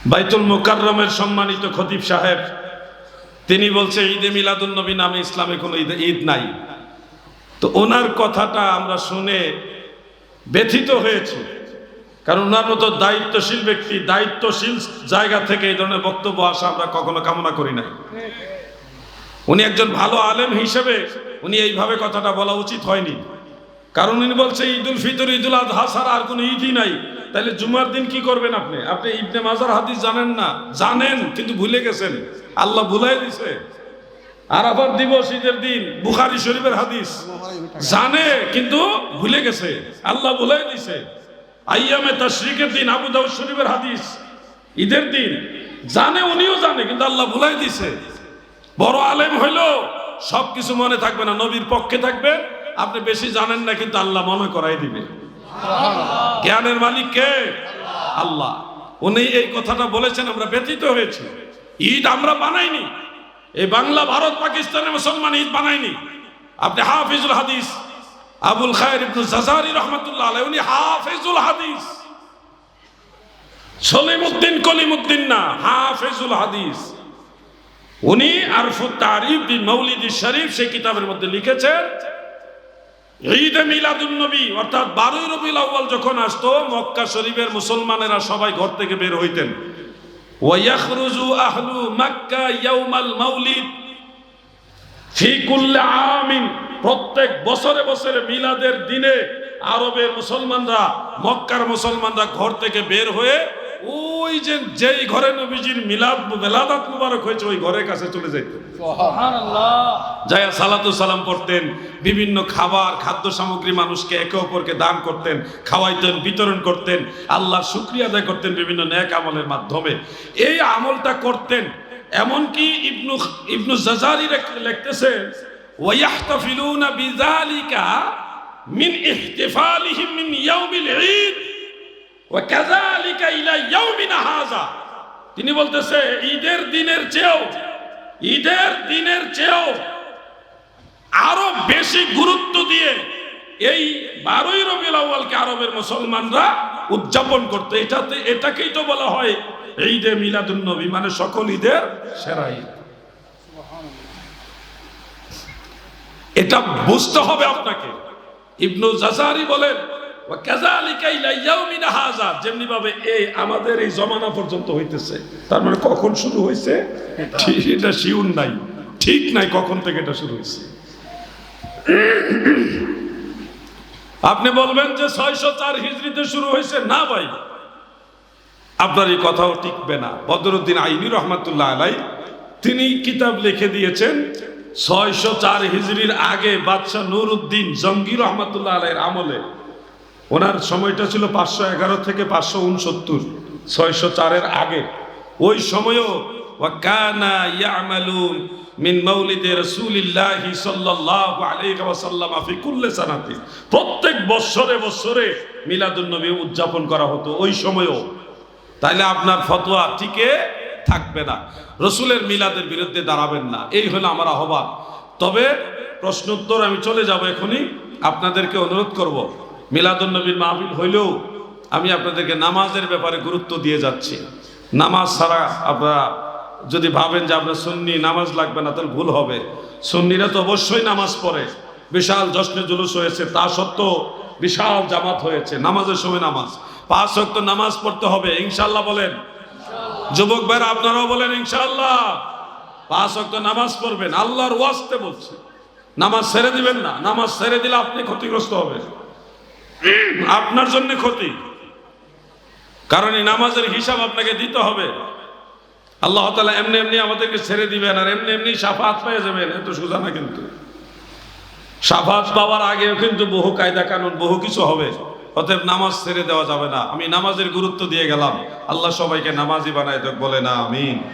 বাইতুল মুকাররমের সম্মানিত খতিব সাহেব, তিনি বলছে, ঈদে মিলাদুল নবী নামে ইসলামে কোনো ঈদ ঈদ নাই। তো ওনার কথাটা আমরা শুনে ব্যথিত হয়েছি, কারণ ওনার মতো দায়িত্বশীল ব্যক্তি, দায়িত্বশীল জায়গা থেকে এই ধরনের বক্তব্য আসা আমরা কখনো কামনা করি নাই। উনি একজন ভালো আলেম হিসেবে উনি এইভাবে কথাটা বলা উচিত হয়নি। কারণ উনি বলছে, ঈদুল ফিতর, ঈদুল আজহা ছাড়া আর কোনো ঈদই নাই। তাহলে জুমার দিন কি করবেন আপনি? আপনি ইবনে মাজার হাদিস জানেন না? জানেন, কিন্তু ভুলে গেছেন। আল্লাহ ভুলাই দিছে। আরাফার দিবস, ঈদের দিন, বুখারি শরীফের হাদিস। জানে, কিন্তু ভুলে গেছে। আল্লাহ ভুলাই দিছে। আইয়ামে তাশরিকের দিন, আবু দাউদ শরীফের হাদিস। ঈদের দিন। জানে, উনিও জানে, কিন্তু আল্লাহ ভুলাই দিছে। বড় আলেম হইল সব কিছু মনে থাকবে না। নবীর পক্ষে থাকবে আপনি বেশি জানেন না, কিন্তু আল্লাহ মনে করাই দিবে। জ্ঞানের মালিক কে? আল্লাহ। উনি এই কথাটা বলেছেন, আমরা ব্যতীত হয়েছি। ঈদ আমরা বানাইনি। এই বাংলা, ভারত, পাকিস্তানের মুসলমান ঈদ বানাইনি। আপনি হাফিজুল হাদিস, আবুল খায়ের ইবনু জাজারি রহমতুল্লাহ আলাইহি, উনি হাফিজুল হাদিস। সলিমউদ্দিন কলিমউদ্দিন না, হাফিজুল হাদিস। উনি আরফুত তারিফ বিন মৌলিদি শরীফ সেই কিতাবের মধ্যে লিখেছেন ঈদে মিলাদুন নবী, অর্থাৎ বারোই রবিউল আউয়াল যখন আসতো, মক্কা শরীফের মুসলমানেরা সবাই ঘর থেকে বের হইতেন। ওয়াখরুজু আহলু মক্কা ইয়াউমাল মাউলিদ ফি কুল্লি আমিন। প্রত্যেক বছরে বছরে মিলাদের দিনে আরবের মুসলমানরা, মক্কার মুসলমানরা ঘর থেকে বের হয়ে ওই যে যেই ঘরে নবীজির মিলাদ বেলাদাত মুবারক হয়েছে ওই ঘরের কাছে চলে যেতেন যায়া সালাতু সালাম পড়তেন বিভিন্ন খাবার খাদ্য সামগ্রী মানুষকে একে অপরকে দান করতেন খাওয়াইতেন বিতরণ করতেন আল্লাহ শুক্রিয়া আদায় করতেন বিভিন্ন ন্যাক আমলের মাধ্যমে। এই আমলটা করতেন এমনকি ইবনু ইবনু জাজারি লেখ- লিখতেছেন ওয়াহতাফিলুনা বিযালিকা মিন ইহতিফালিহিম মিন ইয়াউমিল ঈদ। তিনি বলতেছে, ঈদের দিনের চেয়েও, ঈদের দিনের চেয়েও আরও বেশি গুরুত্ব দিয়ে এই বারোই রবিউল আউয়ালকে আরবের মুসলমানরা উদযাপন করতে। এটাতে, এটাকেই তো বলা হয় ঈদে মিলাদুন নবী মানে সকল ঈদের সেরা ঈদ। এটা বুঝতে হবে আপনাকে। ইবনু জাজারি বলেন যেমনি ভাবে এই আমাদের এই জমানা পর্যন্ত হইতেছে। তার মানে কখন শুরু হয়েছে এটা শিউর নাই। ঠিক নাই কখন থেকে এটা শুরু হয়েছে আপনি বলবেন যে ছয়শো চার হিজড়িতে শুরু হয়েছে না ভাই। আপনার এই কথাও টিকবে না। বদরুদ্দিন আইনি রহমাতুল্লাহ আলাই, তিনি কিতাব লিখে দিয়েছেন, ছয়শো চার হিজড়ির আগে বাদশাহ নুরউদ্দিন জঙ্গি রহমাতুল্লাহ আলাইয়ের আমলে ওনার সময়টা ছিল পাঁচশো এগারো থেকে পাঁচশো উনসত্তর, ছয়শো চারের আগে। ওই সময়ও ওয়াকানা ইয়ামালুন মিন মাউলিদে রাসূলিল্লাহি সাল্লাল্লাহু আলাইহি ওয়াসাল্লাম ফি কুল্লি সানাতি। প্রত্যেক বছরে বছরে মিলাদুন উদযাপন করা হতো ওই সময়ও। তাইলে আপনার ফতোয়া টিকে থাকবে না। রসুলের মিলাদের বিরুদ্ধে দাঁড়াবেন না। এই হলো আমার আহ্বান। তবে প্রশ্নোত্তর আমি চলে যাব এখনই। আপনাদেরকে অনুরোধ করব মিলাদুন নবীর মাহফিল হইলেও আমি আপনাদেরকে নামাজের ব্যাপারে গুরুত্ব দিয়ে যাচ্ছি। নামাজ ছাড়া আপনারা যদি ভাবেন যে আপনার সুন্নি নামাজ লাগবে না, তাহলে ভুল হবে। সুন্নিরা তো অবশ্যই নামাজ পড়ে। বিশাল জশ্নে জুলুস হয়েছে, তা সত্ত্বেও বিশাল জামাত হয়েছে। নামাজের সময় নামাজ। পাঁচ শক্ত নামাজ পড়তে হবে ইনশাল্লাহ বলেন। যুবক ভাইরা, আপনারাও বলেন ইনশাল্লাহ পাঁচ শক্ত নামাজ পড়বেন, আল্লাহর ওয়াস্তে বলছে। নামাজ ছেড়ে দিবেন না, নামাজ ছেড়ে দিলে আপনি ক্ষতিগ্রস্ত হবেন। আপনার জন্য ক্ষতি। কারণ এই নামাজের হিসাব আপনাকে দিতে হবে। আল্লাহ তালা এমনি এমনি আমাদেরকে ছেড়ে দিবেন আর এমনি এমনি সাফাত পেয়ে যাবেন এত সোজা না কিন্তু। সাফাত পাওয়ার আগেও কিন্তু বহু কায়দা কানুন, বহু কিছু হবে। অতএব নামাজ ছেড়ে দেওয়া যাবে না। আমি নামাজের গুরুত্ব দিয়ে গেলাম। আল্লাহ সবাইকে নামাজি বানায় দেখ, বলে না, আমিন।